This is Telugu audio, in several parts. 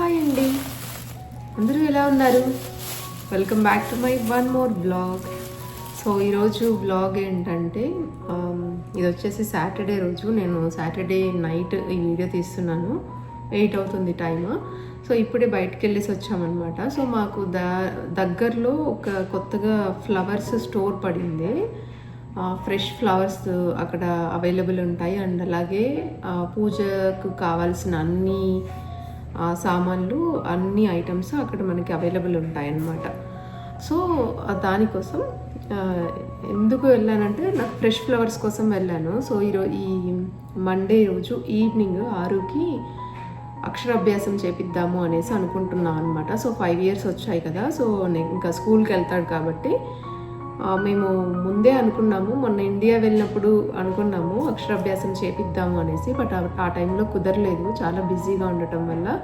హాయ్ అండి. అందరూ ఎలా ఉన్నారు? Welcome back to my one more blog so ఈరోజు బ్లాగ్ ఏంటంటే um, ఇది వచ్చేసి సాటర్డే రోజు. నేను సాటర్డే నైట్ ఈ వీడియో తీస్తున్నాను. ఎయిట్ అవుతుంది టైమ్ సో ఇప్పుడే బయటకు వెళ్ళేసి వచ్చామన్నమాట. సో మాకు ద దగ్గరలో ఒక కొత్తగా ఫ్లవర్స్ స్టోర్ పడింది. ఫ్రెష్ ఫ్లవర్స్ అక్కడ అవైలబుల్ ఉంటాయి. అండ్ అలాగే పూజకు కావాల్సిన అన్ని సామాన్లు అన్ని ఐటమ్స్ అక్కడ మనకి అవైలబుల్ ఉంటాయన్నమాట. సో దానికోసం ఎందుకు వెళ్ళానంటే నాకు ఫ్రెష్ ఫ్లవర్స్ కోసం వెళ్ళాను. సో ఈరోజు ఈ మండే రోజు ఈవినింగ్ ఆరుకి అక్షరాభ్యాసం చేపిద్దాము అనేసి అనుకుంటున్నాను అనమాట సో ఫైవ్ ఇయర్స్ వచ్చాయి కదా. సో నేను ఇంకా స్కూల్కి వెళ్తాడు కాబట్టి మేము ముందే అనుకున్నాము మొన్న ఇండియా వెళ్ళినప్పుడు అనుకున్నాము అక్షరాభ్యాసం చేపిద్దాము అనేసి బట్ ఆ- టైంలో కుదరలేదు చాలా బిజీగా ఉండటం వల్ల.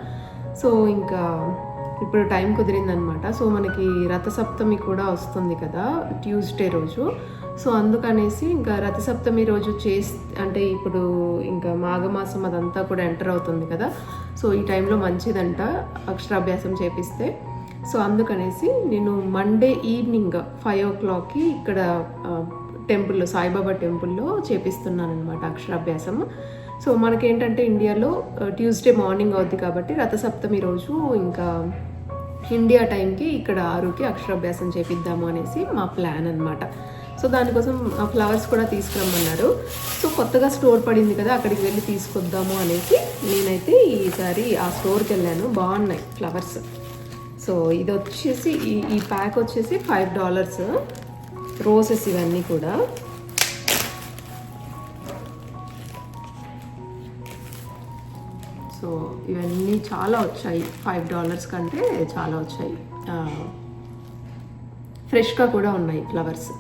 సో ఇంకా ఇప్పుడు టైం కుదిరిందనమాట. సో మనకి రథసప్తమి కూడా వస్తుంది కదా ట్యూస్డే రోజు. సో అందుకనేసి ఇంకా రథసప్తమి రోజు చేస్ అంటే ఇప్పుడు ఇంకా మాఘమాసం అదంతా కూడా ఎంటర్ అవుతుంది కదా. సో ఈ టైంలో మంచిదంట అక్షరాభ్యాసం చేపిస్తే. సో అందుకనేసి నేను మండే ఈవినింగ్ ఫైవ్ ఓ క్లాక్కి ఇక్కడ టెంపుల్లో సాయిబాబా టెంపుల్లో చేపిస్తున్నాను అనమాట అక్షరాభ్యాసం సో మనకేంటంటే ఇండియాలో ట్యూస్డే మార్నింగ్ అవుద్ది కాబట్టి రథసప్తమి రోజు ఇంకా ఇండియా టైంకి ఇక్కడ ఆరుకి అక్షరాభ్యాసం చేపిద్దాము అనేసి మా ప్లాన్ అనమాట సో దానికోసం ఆ ఫ్లవర్స్ కూడా తీసుకురమ్మన్నారు. సో కొత్తగా స్టోర్ పడింది కదా అక్కడికి వెళ్ళి తీసుకొద్దాము అనేసి నేనైతే ఈసారి ఆ స్టోర్కి వెళ్ళాను. బాగున్నాయి ఫ్లవర్స్ సో ఇది వచ్చేసి ఈ ఈ ప్యాక్ వచ్చేసి ఫైవ్ డాలర్స్ రోసెస్ ఇవన్నీ కూడా. సో ఇవన్నీ చాలా వచ్చాయి. ఫైవ్ డాలర్స్ కంటే చాలా వచ్చాయి. ఫ్రెష్గా కూడా ఉన్నాయి ఫ్లవర్స్.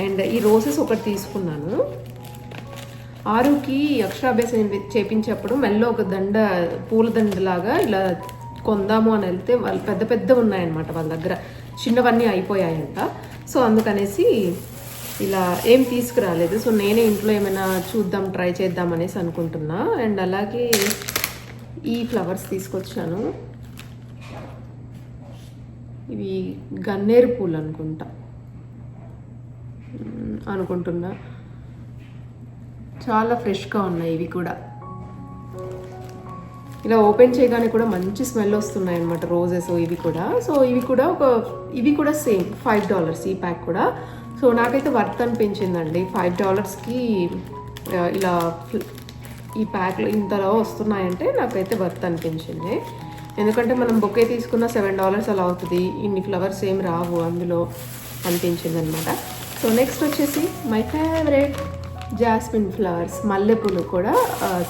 అండ్ ఈ రోసెస్ ఒకటి తీసుకున్నాను. ఆరుకి అక్షరాభ్యాసం చేపించేప్పుడు మెల్లో ఒక దండ పూల దండలాగా ఇలా కొందాము అని వెళ్తే వాళ్ళు పెద్ద పెద్ద ఉన్నాయన్నమాట వాళ్ళ దగ్గర. చిన్నవన్నీ అయిపోయాయంట. సో అందుకనేసి ఇలా ఏం తీసుకురాలేదు. సో నేనే ఇంట్లో ఏమైనా చూద్దాం ట్రై చేద్దాం అనేసి అనుకుంటున్నా. అండ్ అలాగే ఈ ఫ్లవర్స్ తీసుకొచ్చాను. ఇవి గన్నేరు పూలు అనుకుంటా. అనుకుంటున్నా. చాలా ఫ్రెష్గా ఉన్నాయి ఇవి కూడా. ఇలా ఓపెన్ చేయగానే కూడా మంచి స్మెల్ వస్తున్నాయి అనమాట రోజెస్ ఇవి కూడా. సో ఇవి కూడా ఒక ఇవి కూడా సేమ్ ఫైవ్ డాలర్స్ ఈ ప్యాక్ కూడా. సో నాకైతే వర్త్ అనిపించిందండి. ఫైవ్ డాలర్స్కి ఇలా ఈ ప్యాక్లు ఇంతలో వస్తున్నాయంటే నాకైతే వర్త్ అనిపించింది. ఎందుకంటే మనం బొకే తీసుకున్న సెవెన్ డాలర్స్ అలా అవుతుంది. ఇన్ని ఫ్లవర్స్ ఏం రావు అందులో అనిపించింది అనమాట సో నెక్స్ట్ వచ్చేసి మై ఫేవరెట్ జాస్మిన్ ఫ్లవర్స్ మల్లెపూలు కూడా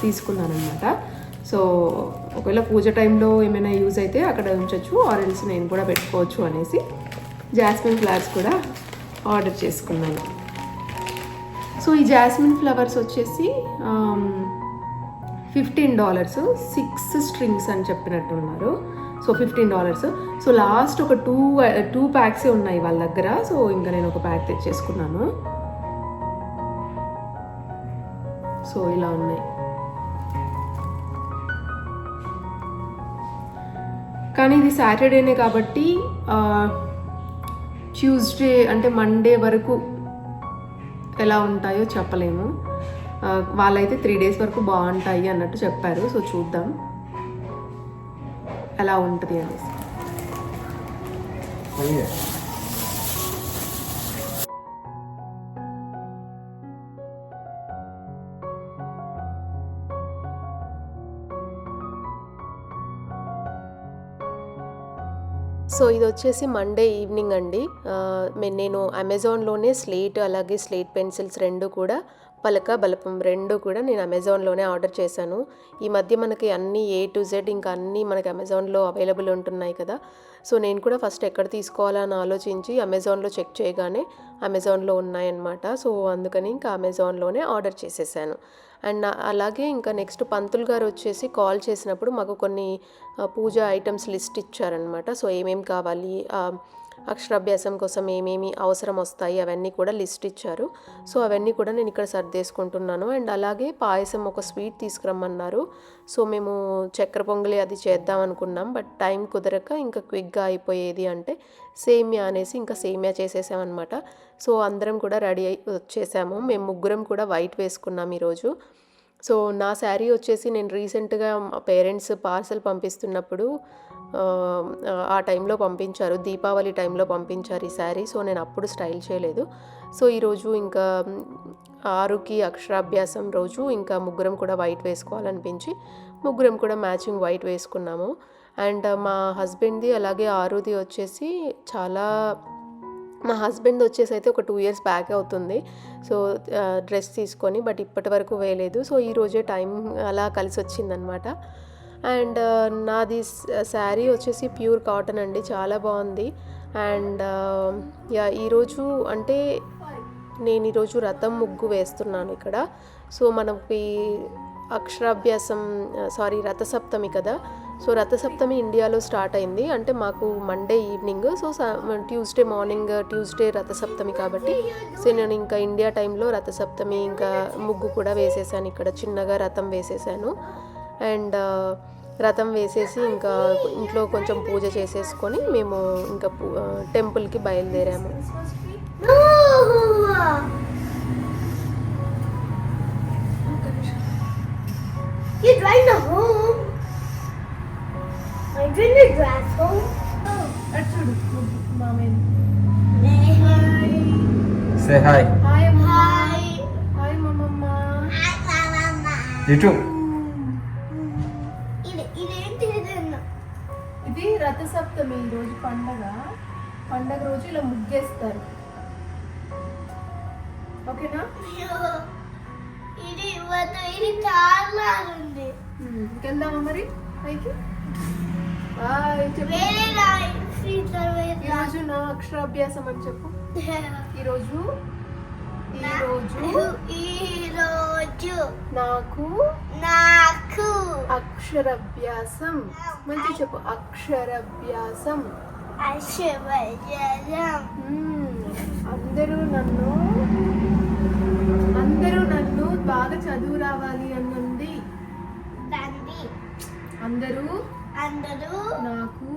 తీసుకున్నాను అనమాట సో ఒకవేళ పూజ టైంలో ఏమైనా యూజ్ అయితే అక్కడ ఉంచవచ్చు ఆరెల్స్ నేను కూడా పెట్టుకోవచ్చు అనేసి జాస్మిన్ ఫ్లవర్స్ కూడా ఆర్డర్ చేసుకున్నాను. సో ఈ జాస్మిన్ ఫ్లవర్స్ వచ్చేసి ఫిఫ్టీన్ డాలర్స్. సిక్స్ స్ట్రింగ్స్ అని చెప్పినట్టున్నారు so fifteen dollars. So last ఒక టూ టూ ప్యాక్సే ఉన్నాయి వాళ్ళ దగ్గర. సో ఇంకా నేను ఒక ప్యాక్ తెచ్చేసుకున్నాను. సో ఇలా ఉన్నాయి. కానీ ఇది సాటర్డేనే కాబట్టి ట్యూస్డే అంటే మండే వరకు ఎలా ఉంటాయో చెప్పలేము. వాళ్ళైతే త్రీ డేస్ వరకు బాగుంటాయి అన్నట్టు చెప్పారు. సో చూద్దాం. ఎలా ఉంటుంది అనేసి. సో ఇది వచ్చేసి మండే ఈవినింగ్ అండి నేను అమెజాన్లోనే స్లేట్ అలాగే స్లేట్ పెన్సిల్స్ రెండు కూడా పలక బలపం రెండు కూడా నేను అమెజాన్లోనే ఆర్డర్ చేశాను. ఈ మధ్య మనకి అన్ని ఏ టు జెడ్ ఇంకా అన్నీ మనకి అమెజాన్లో అవైలబుల్ ఉంటున్నాయి కదా. సో నేను కూడా ఫస్ట్ ఎక్కడ తీసుకోవాలని ఆలోచించి అమెజాన్లో చెక్ చేయగానే అమెజాన్లో ఉన్నాయన్నమాట. సో అందుకని ఇంకా అమెజాన్లోనే ఆర్డర్ చేసేసాను. అండ్ అలాగే ఇంకా నెక్స్ట్ పంతులు గారు వచ్చేసి కాల్ చేసినప్పుడు మాకు కొన్ని పూజ ఐటమ్స్ లిస్ట్ ఇచ్చారనమాట సో ఏమేమి కావాలి అక్షరాభ్యాసం కోసం ఏమేమి అవసరం వస్తాయి అవన్నీ కూడా లిస్ట్ ఇచ్చారు. సో అవన్నీ కూడా నేను ఇక్కడ సర్దేసుకుంటున్నాను అండ్ అలాగే పాయసం ఒక స్వీట్ తీసుకురమ్మన్నారు. సో మేము చక్కెర పొంగలి అది చేద్దాం అనుకున్నాం. బట్ టైం కుదరక ఇంకా క్విక్గా అయిపోయేది అంటే సేమియా అనేసి ఇంకా సేమియా చేసేసామన్నమాట. సో అందరం కూడా రెడీ అయి వచ్చేసాము. మేము ముగ్గురం కూడా వైట్ వేసుకున్నాం ఈరోజు. సో నా శారీ వచ్చేసి నేను రీసెంట్గా పేరెంట్స్ పార్సల్ పంపిస్తున్నప్పుడు ఆ, టైంలో పంపించారు. దీపావళి టైంలో పంపించారు ఈ శారీ. సో నేను అప్పుడు స్టైల్ చేయలేదు. సో ఈరోజు ఇంకా ఆరుకి అక్షరాభ్యాసం రోజు ఇంకా ముగ్గురం కూడా వైట్ వేసుకోవాలనిపించి ముగ్గురం కూడా మ్యాచింగ్ వైట్ వేసుకున్నాము. అండ్ మా హస్బెండ్ది అలాగే ఆరుది వచ్చేసి చాలా మా హస్బెండ్ వచ్చేసి అయితే ఒక టూ ఇయర్స్ బ్యాక్ అవుతుంది. సో డ్రెస్ తీసుకొని బట్ ఇప్పటి వరకు వేయలేదు. సో ఈ రోజే టైం అలా కలిసి వచ్చిందనమాట అండ్ నాది శారీ వచ్చేసి ప్యూర్ కాటన్ అండి చాలా బాగుంది. అండ్ యా ఈరోజు అంటే నేను ఈరోజు రథం ముగ్గు వేస్తున్నాను ఇక్కడ. సో మనకి అక్షరాభ్యాసం సారీ రథసప్తమి కదా. సో రథసప్తమి ఇండియాలో స్టార్ట్ అయింది. అంటే మాకు Monday evening. So Tuesday morning Tuesday Rathasaptami కాబట్టి సో నేను ఇంకా ఇండియా టైంలో రథసప్తమి ఇంకా ముగ్గు కూడా వేసేసాను. ఇక్కడ చిన్నగా రథం వేసేసాను. అండ్ రథం వేసేసి ఇంకా ఇంట్లో కొంచెం పూజ చేసేసుకొని మేము ఇంకా టెంపుల్కి బయలుదేరాము the home. I the drive home. Hi. Hi, Mama. ఇటు ఇది పండగ పండగ రోజు ఇలా ముగ్గేస్తారు. ఓకేనా? ఇది ఇది చాలా ఉంది ఇంకెళ్దామా మరి? పైకి? ఈరోజు నా అక్షరాభ్యాసం అని చెప్పు. ఈరోజు ఈరోజు నాకు నాకు అక్షరాభ్యాసం. మంచి చెప్పు. అక్షరాభ్యాసం. అందరూ నన్ను అందరూ నన్ను బాగా చదువు రావాలి అన్నుంది. అందరూ అందరూ నాకు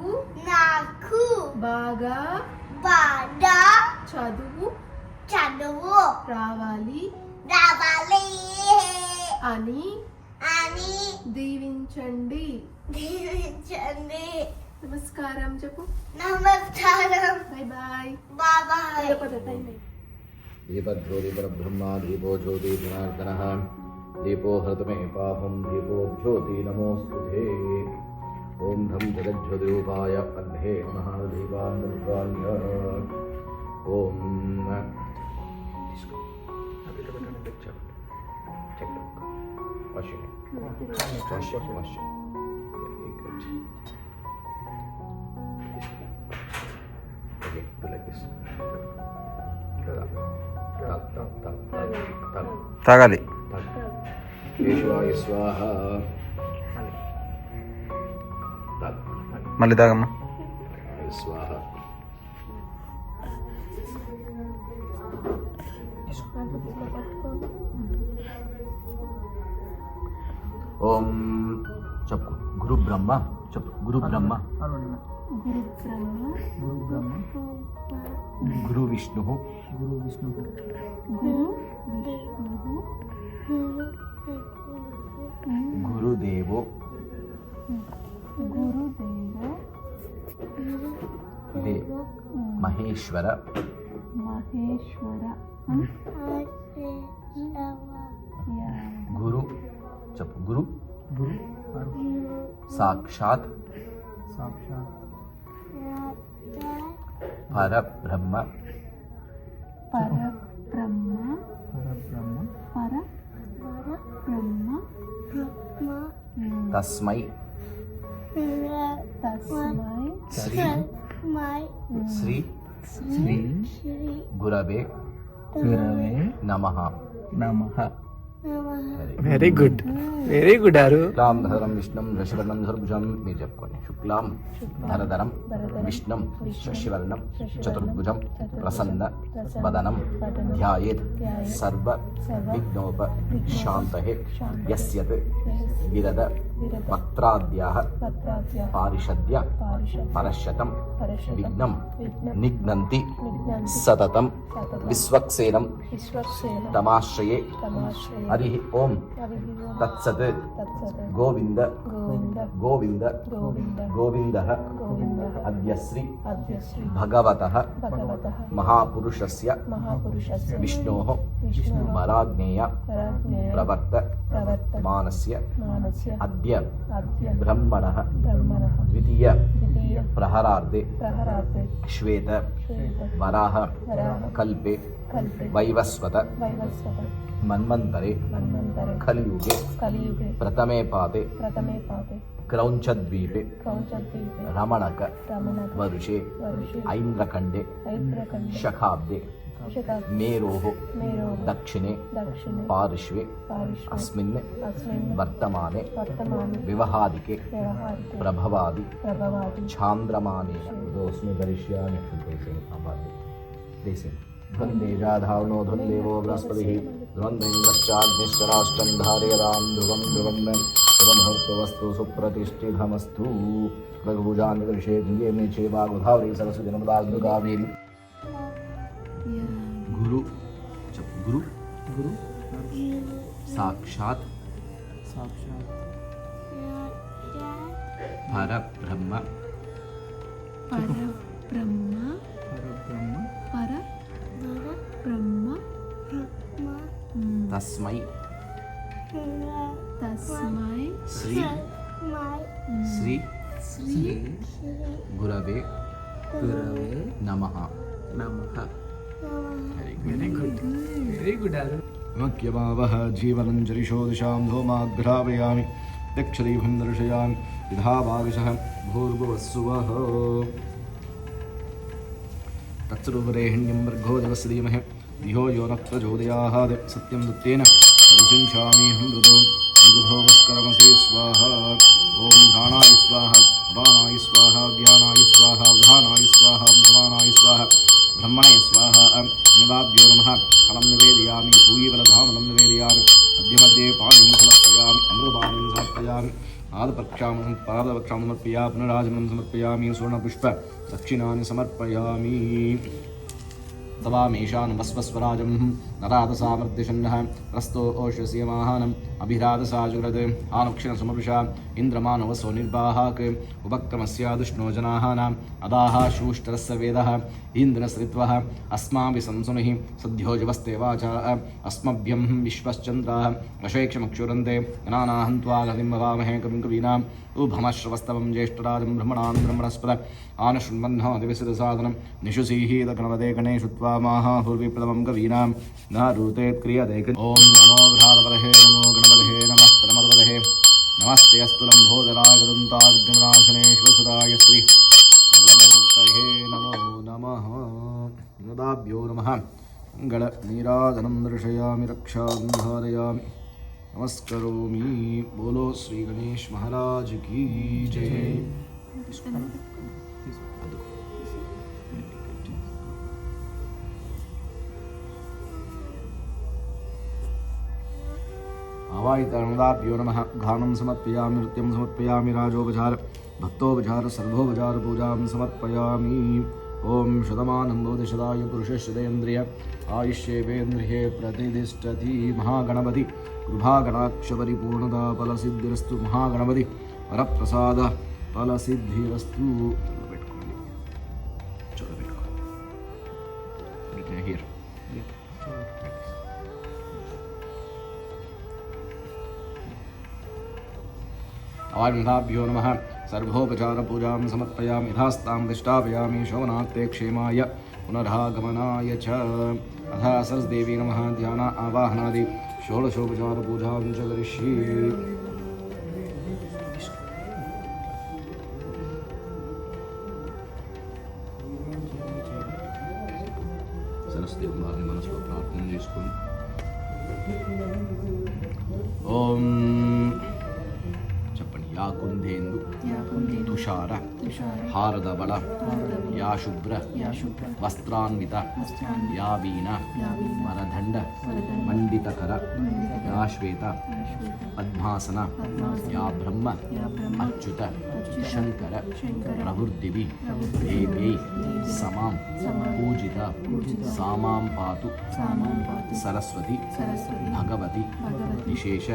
నాకు బాగా బాగా చదువు చదువు రావాలి రావాలి. అని అని దీవించండి. దీవించండి. నమస్కారం చెప్పు నమస్కారం బాయ్ బాయ్ బాబాయ్ పద టైం దీపజ్యోతిపరబ్రహ్మ దీపో జ్యోతి జనార్దన దీపో హృతమే పాపం దీపో జ్యోతి నమోస్తుతే ఓం ధం జగజ్యోతిరూపాయ పద్మే నమః దీపాన్య ఓం Okay, తాగాలి. మళ్ళీ తాగమ్మా. స్వాహ ఓం చెప్పు. గురు బ్రహ్మ చెప్పు. గురు బ్రహ్మ. గురు गुरु विष्णु हो। गुरु विष्णु हो। गुरु गुरुदेवो। गुरुदेवो महेश्वर। महेश्वर। गुरु। चप गुरु। गुरु साक्षात। साक्षात। para Brahma. Para Brahma. Para Brahma. Para Brahma. Brahma Tasmai. Tasmai. Sri. Sri. Sri. Gurave. Gurave. Namaha. Namaha. Very good very good ఆరు శుక్లాం ధరం విష్ణుం శశివర్ణం ధర్భుజం మీరు చెప్పుకోండి శుక్లాం ధరధరం విష్ణుం శశివర్ణం చతుర్భుజం ప్రసన్న వదనం ధ్యాయేత్ సర్వ విఘ్నోప శాంతహే యస్యత్ విరద వక్త్రాద్యాః పారిషద్య పరశతం విఘ్నం నిఘ్నంతి సతతం విశ్వక్సేనం తమాశ్రయే ஹரி ஓம் தத்சத் கோவிந்த கோவிந்த கோவிந்த அத்யஸ்ரீ பகவத மகாபுருஷஸ்ய விஷ்ணோ வராக்னேய பிரவர்த்த மானஸ்ய அத்ய பிரம்மண द्वितीय। प्रहरार्धे श्वेत। वराह। कल्पे। वैवस्वत। मन्वन्तरे। खलयुगे कलियुगे। प्रथमे पादे। प्रथमे पादे। क्रौञ्चद्वीपे। रमणक। वरुषे। वर्षे। ऐन्द्रखण्डे। शखाब्दे। मेरोः। दक्षिणे। पार्श्वे। अस्मिन् वर्तमाने। विवाहादिके प्रभवादि। छान्द्रमाने दोस्मि करिष्यामि। ध्वन्देशाधावनो ध्वन्देवो बृहस्पतिः। ध्वन्द्वेन्द्रश्चाग्निश्चराष्टं धारयतां ध्रुवं ध्रुवन्दन् शुभमुहूर्तवस्तु सुप्रतिष्ठितमस्तु। रघुभुजान्विदृशे दिव्ये मे चेवागुधावरी सरस्वती नमदाग्निकावेरि गुरु। गुरु? गुरु? साक्षात। साक्षात। साक्षात् परब्रह्म। तस्मै। तस्मै। श्री। श्री। श्री। गुरवे। गुरवे। नमः। नमः। वेरी गुड दिशां धूमाघ्रापयामि यक्षरीभं दर्शयामि भागशः भूर्भुवस्सुवः। भर्गो धीमहे धियो यो न प्रचोदयात् सत्यं दत्तेन तदुसिञ्चामीहं मृदो मृधोमस्करमसि स्वाहा। ॐ घ्राणाय स्वाहा अपानाय स्वाहा व्यानाय स्वाहा, उधानाय स्वाहा समानाय स्वाहा, ब्रह्मणे स्वाहा। निदाभ्यो नमः। फलं निवेदयामि पूयीबलधामनं निवेदयामि अद्य मध्ये पाणिं समर्पयामि अमृतपाणिं समर्पयामि पादपक्षामं पादपक्षां समर्पया पुनराजमनं समर्पयामि, सुवर्णपुष्प दक्षिणानि समर्पयामि। तवामेषानुमस्वस्वराजं नरादसामर्दिषन्नः प्रस्तो ओषस्यमाहानम् अभिरादसाजुरद् आनुक्षणसमरुषा इन्द्रमानवसो निर्वाहाक् उपक्रमस्यादुष्णो जनाहानाम् अदाः शूष्टरस्य वेदः इन्द्रसृत्वः अस्माभिः संसुनिः सद्योजवस्ते वाचा अस्मभ्यं विश्वश्चन्द्राः वशेक्षमक्षुरन्ते गणानाहं त्वा गतिं ववामहे कविं कवीनाम् उभमश्रवस्तवं ज्येष्ठराजं ब्रह्मणां ब्रह्मणस्पद आनशृण्वह्नो दिविसिदसादनं निशुसीहीतगणपदे गणेषु त्वा माहाहुर्विप्लवं कवीनां न रूतेत् क्रियते नमो घ्रातपदहे नमो गणपदहे नमः नमस्ते अस्तु लम्भोदराय गदन्ताग्निनाशने शिवसुदाय श्री नमो नमः। नदाभ्यो नमः। गणनीराजनं दर्शयामि रक्षां धारयामि नमस्करोमि। बोलो श्री गणेश महाराज की जय वायितरमदाभ्यो नमः घानं समर्पयामि नृत्यं समर्पयामि राजोपचार भक्तोपचार सर्वोपचार पूजां समर्पयामि ॐ शतमानं भवति शताय पुरुषश्रुतेन्द्रिय आयुष्येवेन्द्रिये प्रतिष्ठति महागणपति कृभागणाक्षपरिपूर्णता महागणपति वरप्रसाद अवान्धाभ्यो नमः सर्वोपचारपूजां समर्पयाम, यथास्तां विष्टापयामी शोभनात्ते क्षेमाय, पुनरागमनाय च। अथ सरस्देवी नमः, ध्यान, आवाहनादि, षोडशोपचारपूजां च करिष्ये। शुभ्र। वस्त्रान्वित। यावीन। मरदंड वरदण्ड मण्डितकर या श्वेत पद्मासन। या ब्रह्म। अच्युत। शङ्कर प्रभुर्दिवि देवै। समां। पूजिता। सामां पातु। सरस्वती। भगवती। विशेष।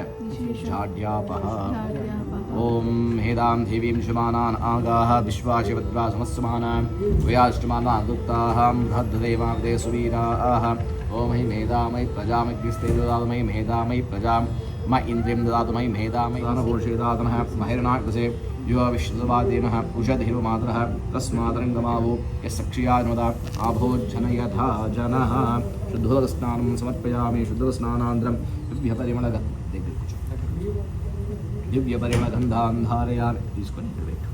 जाड्यापः। జాడ్యాపహ ఓం హేదాం దేవీం శుమానాన్ ఆగాః విశ్వాశివద్రా సమస్యమానాం వయాష్టమానాన్ దుక్తాహాం బృహద్దదేవావిదే సువీరాः ఓం హై మేధామై ప్రజామగ్నిస్తే దదాతు మై మేధామై ప్రజాం మ ఇంద్రియం దదాతు మై మేధామై దానభూషేదాతనः మహిర్నాగ్రసే యువ విశ్వవాదేనः ఉషధిర్మాతరः తస్మాదరంగమావో యస్సక్షియానుద ఆభోజ్జనయథా జనः శుద్ధోదస్నానం సమర్పయామి శుద్ధోదస్నానానంతరం దివ్యపరిమళ దగ్గర కూర్చో दिव्य परिम गंधा अंधारयार इसको नहीं बैठो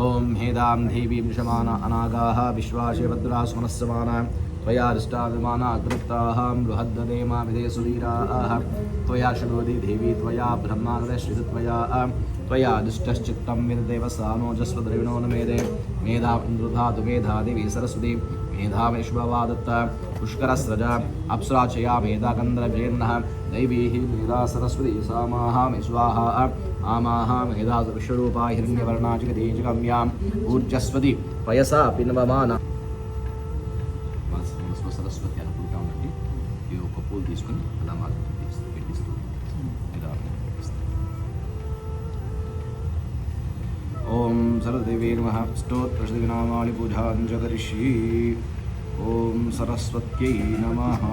ओम हेदाम देवी शमान अनागाः विश्वासे भद्रा सुमनस्समाना त्वया हृष्टा विमाना कृप्ताः बृहद्ददेमा विदेशुवीराः त्वया शुभोधि देवी, त्वया ब्रह्मादश्रितत्वया त्वया दुष्टश्चित्तं विदेव सानोजस्व द्रविणो न मेदे। मेधा इन्द्रुधा दुमेधा देवी सरस्वती, मेधा दत्ता पुष्करस्रजा अप्सराचया मेधा गन्धर्वेन्नः दैवीः मेधा सरस्वती सामाः मे स्वाहा आमाः मेधा विश्वरूपा हिरण्यवर्णा जगदीजगम्याम् ऊर्जस्वती पयसा पिन्वमाना మనసులో సరస్వతి అనుకుంటా ఉండండి ఈ ఒక పూలు తీసుకొని అలా మాకు పెట్టిస్తూ పెట్టిస్తూ ఇలా పెట్టిస్తూ. ఓం సరదేవీ నమ స్తోత్రశ్రీనామాళి పూజాంజకరిషి ఓం ओम सरस्वत्यै नमः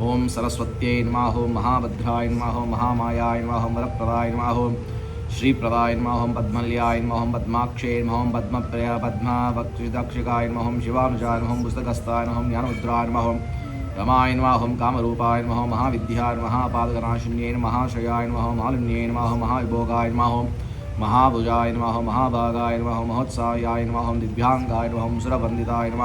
ओम सरस्वत्यै नमः ओम महाभद्राय नमः ओम महामायाय नमः ओम वरप्रदाय नमः ओम श्रीप्रदाय नमः ओम पद्मल्याय नमः ओम पद्माक्षे नमः ओम पद्मप्रिया पद्मा वक्षिदक्षिकाय नमः ओम शिवानुजाय नमः ओम पुस्तकस्ताय नमः ओम ज्ञानमुद्राय नमः ओम रमाय नम अहम कामरूपाय नम महाविद्याय नम पादकनाशून्य नम महाश्रयाय नम महालिन्य नम महाविभोगाय नम महाभुजाय नम महाभागाय नम महोत्साहाय नम दिव्यांगाय नम सुरवंदिताय नम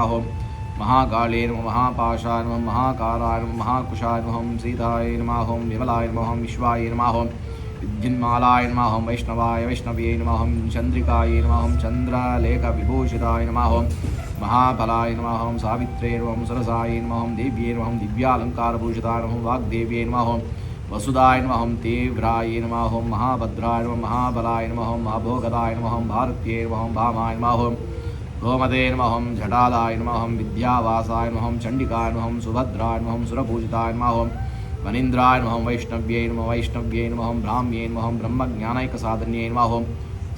महाकाले नम महापाशाय नम महाकालाय नम महाकुशाय नम सीताय नम विमलाय नम विश्वाय नम विद्युन्मालाय नम वैष्णवाय वैष्णवीय नम चंद्रिकाय नम चंद्रलेखविभूषिताय नम महाफलाय नमः सावित्रे नमः सरसाय नमः देव्ये नमः दिव्यालङ्कारभूषिताय नमः वाग्देव्ये नमः वसुदाय नमः तीव्राय नमः महाभद्राय नमः महाबलाय नमः महाभोगदाय नमः भारत्ये नमः भामाय नमः गोमते नमः जटालाय नमः विद्यावासाय नमः चण्डिकाय नमः सुभद्राय नमः सुरपूजिताय नमः वनीन्द्राय नमः वैष्णव्यै नमः वैष्णव्यै नमः ब्राह्म्यै नमः ब्रह्मज्ञानैकसाधन्यै नमः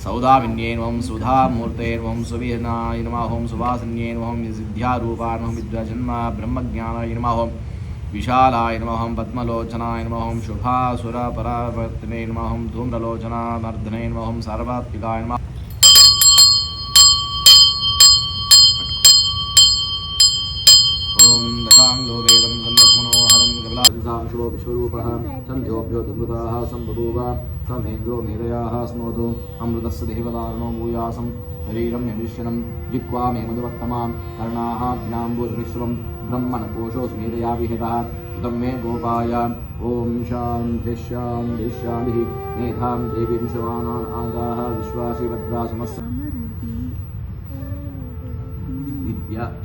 सौदाविन्यैर्वं सुधामूर्तेर्वं सुविहनाय नमः ॐ सुवासन्यैर्वं सिद्ध्यारूपाणं विद्वजन्मा ब्रह्मज्ञानाय नमः ॐ विशालाय नमः ॐ पद्मलोचनाय नमः ॐ शुभासुरपरावर्तने नमः ॐ धूम्रलोचनामर्दने नमः ॐ सर्वात्मिकाय नमः ॐ दशाङ्गो वेदं सन्दर्भ कपिलादिसांशो विश्वरूपः सन्ध्योभ्यो धमृताः सम्बभूव। समेन्द्रो मेधयाः स्नोतु। अमृतस्य देवदारुणो भूयासं शरीरं यमिष्यनं जिह्वा मे मधुवत्तमां कर्णाः ज्ञाम्बुर्विश्वं ब्रह्मणकोशो मेधया विहितः। इदं मे गोपाय। ॐ शान्तिः शान्तिः शान्तिः। मेधां देवीं शवानान् आगाः। विश्वासि भद्रासमस्य विद्या।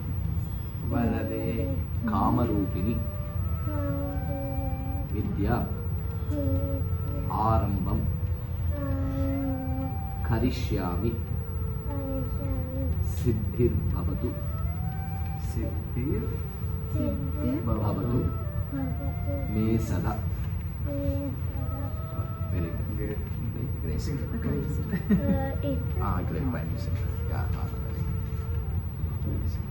වලදේ කාමරූපිනි විද්‍යා ආරම්භම් කරිෂ්‍යාමි සිද්ධිර් භවතු සිද්ධිර් භවතු මේ සදා very good. Great. Great. Ah, great. Yeah, ah, very good.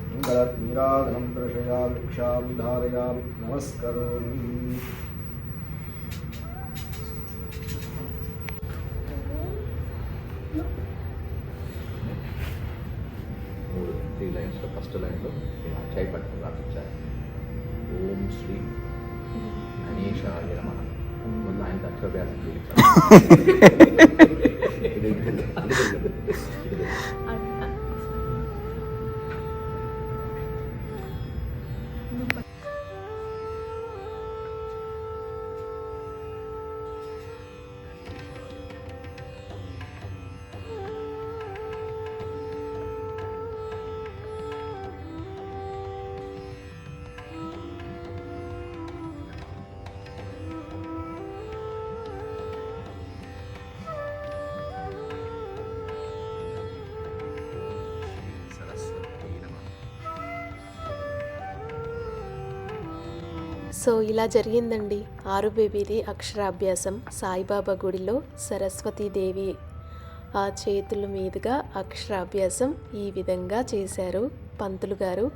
मङ्गलत्मीराधनं दर्शयामि वृक्षामि धारयामि नमस्करोमि మూడు త్రీ లైన్స్లో ఫస్ట్ లైన్లో చేయి పట్టుకుని రాపించారు ఓం శ్రీ గణేశాయ నమ ముందు ఆయన అక్షరాభ్యాసం సో ఇలా జరిగిందండి. ఆరు బేబీది అక్షరాభ్యాసం సాయిబాబా గుడిలో సరస్వతీదేవి ఆ చేతుల మీదుగా అక్షరాభ్యాసం ఈ విధంగా చేశారు పంతులు గారు.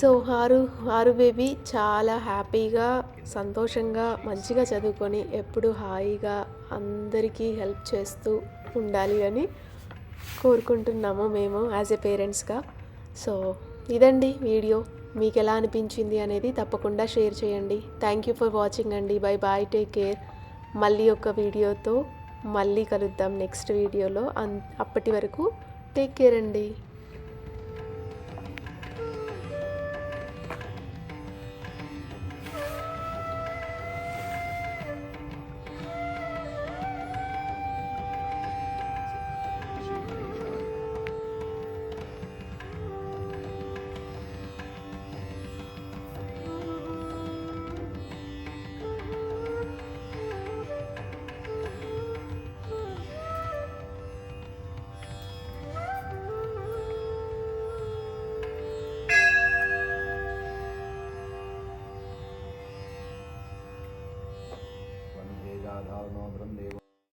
సో ఆరు ఆరు బేబీ చాలా హ్యాపీగా సంతోషంగా మంచిగా చదువుకొని ఎప్పుడు హాయిగా అందరికీ హెల్ప్ చేస్తూ ఉండాలి అని కోరుకుంటున్నాము మేము యాజ్ ఎ పేరెంట్స్గా. సో ఇదండి వీడియో. మీకు ఎలా అనిపించింది అనేది తప్పకుండా షేర్ చేయండి. థ్యాంక్ యూ ఫర్ వాచింగ్ అండి. బై బాయ్ టేక్ కేర్ మళ్ళీ ఒక వీడియోతో మళ్ళీ కలుద్దాం. నెక్స్ట్ వీడియోలో. అన్ అప్పటి వరకు టేక్ కేర్ అండి.